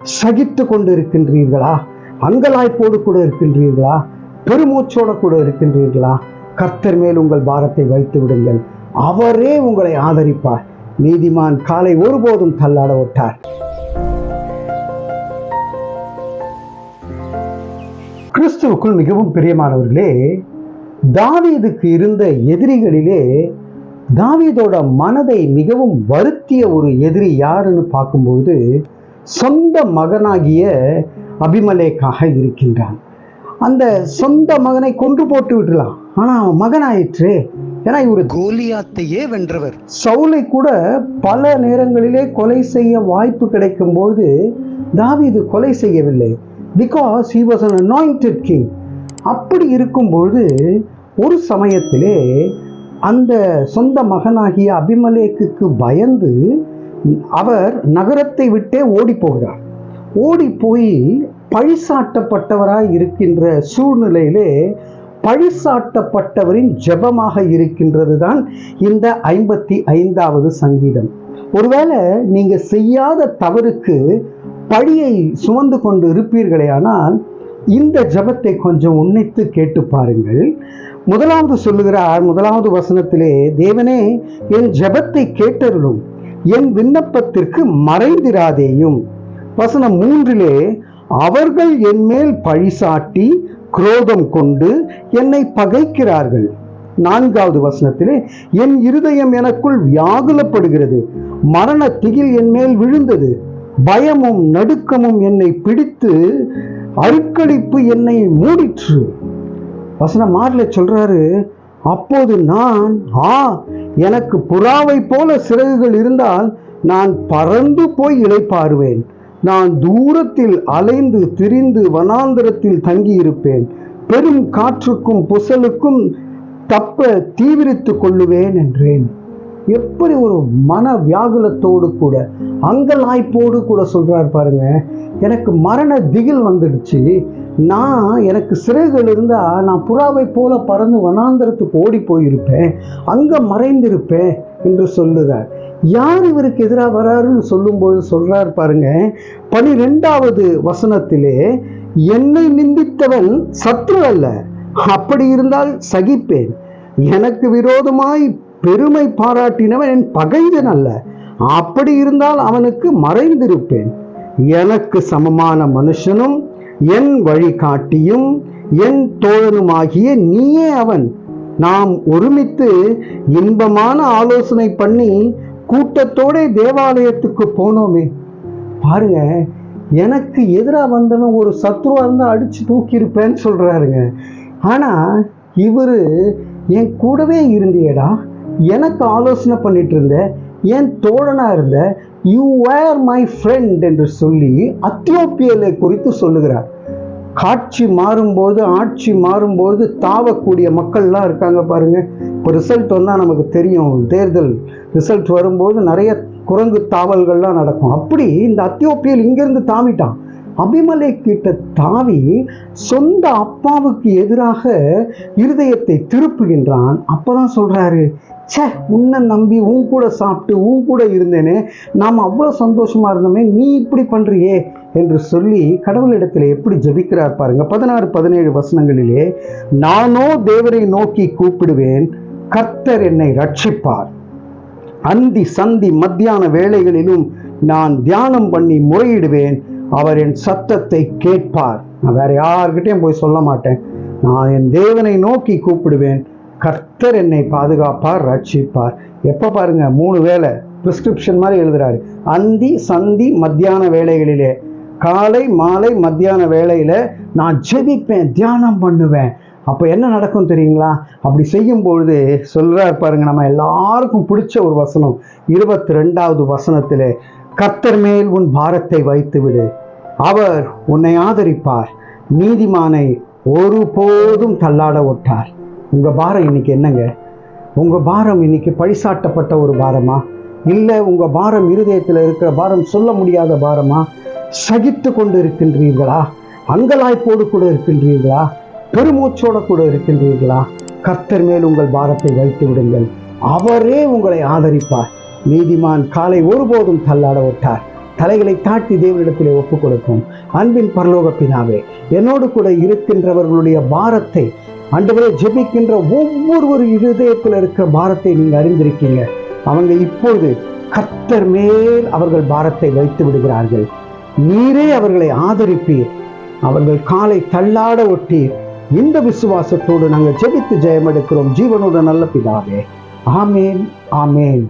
சகித்து கொண்டு இருக்கின்றீர்களா? அங்கலாய்ப்போடு கூட இருக்கின்றீர்களா? பெருமூச்சோட கூட இருக்கின்றீர்களா? கர்த்தர் மேல் உங்கள் பாரத்தை வைத்து விடுங்கள். அவரே உங்களை ஆதரிப்பார். நீதிமான் காலை ஒருபோதும் தள்ளாட விட்டார். கிறிஸ்துவுக்குள் மிகவும் பிரியமானவர்களே தாவீதுக்கு இருந்த எதிரிகளிலே தாவீதோட மனதை மிகவும் வருத்திய ஒரு எதிரி யாருன்னு பார்க்கும்போது சொந்த மகனாகிய அபிமலேக்காக இருக்கின்றான். அந்த சொந்த மகனை கொன்று போட்டு விடலாம். ஆனா அவன் மகனாயிற்றே. ஏன்னா இவர் கோலியாத்தையே வென்றவர். சவுலை கூட பல நேரங்களிலே கொலை செய்ய வாய்ப்பு கிடைக்கும் போது தாவீது கொலை செய்யவில்லை. Because he was an anointed king. அப்படி இருக்கும்பொழுது ஒரு சமயத்திலே அந்த சொந்த மகனாகிய அபிமலேக்குக்கு பயந்து அவர் நகரத்தை விட்டே ஓடி போகிறார் ஓடி போய் பழிசாட்டப்பட்டவராய் இருக்கின்ற சூழ்நிலையிலே பழிசாட்டப்பட்டவரின் ஜெபமாக இருக்கின்றது தான் இந்த ஐம்பத்தி ஐந்தாவது சங்கீதம். ஒருவேளை நீங்கள் செய்யாத தவறுக்கு பழியை சுமந்து கொண்டு இருப்பீர்களே ஆனால் இந்த ஜெபத்தை கொஞ்சம் உன்னித்து கேட்டு பாருங்கள். முதலாவது சொல்லுகிறார் முதலாவது வசனத்திலே தேவனே என் ஜபத்தை கேட்டருளும். என் விண்ணப்பத்திற்கு மறைந்திராதேயும். வசனம் மூன்றிலே அவர்கள் என்மேல் பழி பழிசாட்டி குரோதம் கொண்டு என்னை பகைக்கிறார்கள். நான்காவது வசனத்திலே என் இருதயம் எனக்குள் வியாகுலப்படுகிறது. மரண திகில் என் மேல் விழுந்தது. பயமும் நடுக்கமும் என்னை பிடித்து அருக்களிப்பு என்னை மூடிற்று. வசனம் ஆறில் சொல்றாரு அப்போது நான் ஆ எனக்கு புறாவை போல சிறகுகள் இருந்தால் நான் பறந்து போய் இழைப்பாருவேன் நான் தூரத்தில் அலைந்து திரிந்து வனாந்திரத்தில் தங்கியிருப்பேன். பெரும் காற்றுக்கும் புசலுக்கும் தப்ப தீவிரித்து கொள்ளுவேன் என்றேன். எப்படி ஒரு மன வியாகுலத்தோடு கூட அங்கலாய்ப்போடு கூட சொல்கிறார் பாருங்க எனக்கு மரண திகில் வந்துடுச்சு. நான் எனக்கு சிறைகள் இருந்தால் நான் புறாவை போல பறந்து வனாந்தரத்துக்கு ஓடி போயிருப்பேன் அங்கே மறைந்திருப்பேன் என்று சொல்லுகிறார் யார் இவருக்கு எதிராக வராருன்னு சொல்லும்போது சொல்கிறார் பாருங்க பனிரெண்டாவது வசனத்திலே என்னை நிந்தித்தவன் சத்ரு அல்ல அப்படி இருந்தால் சகிப்பேன். எனக்கு விரோதமாய் பெருமை பாராட்டினவன் என் பகைவன் அல்ல. அப்படி இருந்தால் அவனுக்கு மறைந்திருப்பேன். எனக்கு சமமான மனுஷனும் என் வழிகாட்டியும் என் தோழனுமாகிய நீயே அவன். நாம் ஒருமித்து இன்பமான ஆலோசனை பண்ணி கூட்டத்தோட தேவாலயத்துக்கு போனோமே. பாருங்க எனக்கு எதிராக வந்தவன் ஒரு சத்ருவாக இருந்தால் அடித்து தூக்கியிருப்பேன்னு சொல்கிறாருங்க ஆனால் இவர் என் கூடவே இருந்தியடா எனக்கு ஆலோசனை பண்ணிட்டு இருந்த என் தோழனாக இருந்த யூ வேர் மை ஃப்ரெண்ட் என்று சொல்லி அத்தியோப்பியலை குறித்து சொல்லுகிறார். காட்சி மாறும்போது ஆட்சி மாறும்போது தாவக்கூடிய மக்கள்லாம் இருக்காங்க பாருங்க. இப்போ ரிசல்ட் வந்தால் நமக்கு தெரியும். தேர்தல் ரிசல்ட் வரும்போது நிறைய குரங்கு தாவல்கள்லாம் நடக்கும். அப்படி இந்த அத்தியோப்பியல் இங்கேருந்து தாவிட்டான். அபிமலை கிட்ட தாவி சொந்த அப்பாவுக்கு எதிராக இருதயத்தை திருப்புகின்றான். அப்பதான் சொல்கிறாரு ச்சே உன்னை நம்பி உன் கூட சாப்பிட்டு உன் கூட இருந்தேனே நாம் அவ்வளோ சந்தோஷமா இருந்தோமே நீ இப்படி பண்ணுறியே என்று சொல்லி கடவுளிடத்தில் எப்படி ஜபிக்கிறார் பாருங்க. பதினாறு பதினேழு வசனங்களிலே நானோ தேவரை நோக்கி கூப்பிடுவேன் கர்த்தர் என்னை ரட்சிப்பார் அந்தி சந்தி மத்தியான வேளைகளிலும் நான் தியானம் பண்ணி முறையிடுவேன் அவர் என் சத்தத்தை கேட்பார். நான் வேற யார்கிட்டையும் போய் சொல்ல மாட்டேன். நான் என் தேவனை நோக்கி கூப்பிடுவேன் கர்த்தர் என்னை பாதுகாப்பார் ரட்சிப்பார். எப்போ பாருங்கள் மூணு வேளை பிரிஸ்கிரிப்ஷன் மாதிரி எழுதுறாரு. அந்தி சந்தி மத்தியான வேலைகளிலே காலை மாலை மத்தியான வேலையில் நான் ஜெபிப்பேன் தியானம் பண்ணுவேன். அப்போ என்ன நடக்கும் தெரியுங்களா? அப்படி செய்யும் பொழுது சொல்கிறார் பாருங்க நம்ம எல்லாருக்கும் பிடிச்ச ஒரு வசனம். இருபத்தி ரெண்டாவது வசனத்தில் கர்த்தர் மேல் உன் பாரத்தை வைத்து விடு அவர் உன்னை ஆதரிப்பார். நீதிமானை ஒருபோதும் தள்ளாட ஒட்டார். உங்கள் பாரம் இன்னைக்கு என்னங்க? உங்கள் பாரம் இன்னைக்கு பழிசாட்டப்பட்ட ஒரு பாரமா? இல்லை உங்கள் பாரம் இருதயத்தில் இருக்கிற பாரம் சொல்ல முடியாத பாரமா? சகித்து கொண்டு இருக்கின்றீர்களா? அங்கலாய்ப்போடு கூட இருக்கின்றீர்களா? பெருமூச்சோட கூட இருக்கின்றீர்களா? கர்த்தர் மேல் உங்கள் பாரத்தை வைத்து விடுங்கள். அவரே உங்களை ஆதரிப்பார். நீதிமான் காலை ஒருபோதும் தள்ளாட விட்டார். தலைகளை தாட்டி தேவனிடத்திலே ஒப்புக் கொடுக்கும் அன்பின் பரலோக என்னோடு கூட இருக்கின்றவர்களுடைய பாரத்தை ஆண்டவரே ஜெபிக்கின்ற ஒவ்வொருவரும் இருதயத்தில் இருக்கிற பாரத்தை நீங்க அறிந்திருக்கீங்க. அவங்க இப்பொழுது கர்த்தர் மேல் அவர்கள் பாரத்தை வைத்து விடுகிறார்கள். நீரே அவர்களை ஆதரிப்பீர். அவர்கள் காலை தள்ளாட ஒட்டீர். இந்த விசுவாசத்தோடு நாங்கள் ஜெபித்து ஜெயம் எடுக்கிறோம் ஜீவனோட நல்ல பிதாவே. ஆமேன் ஆமேன்.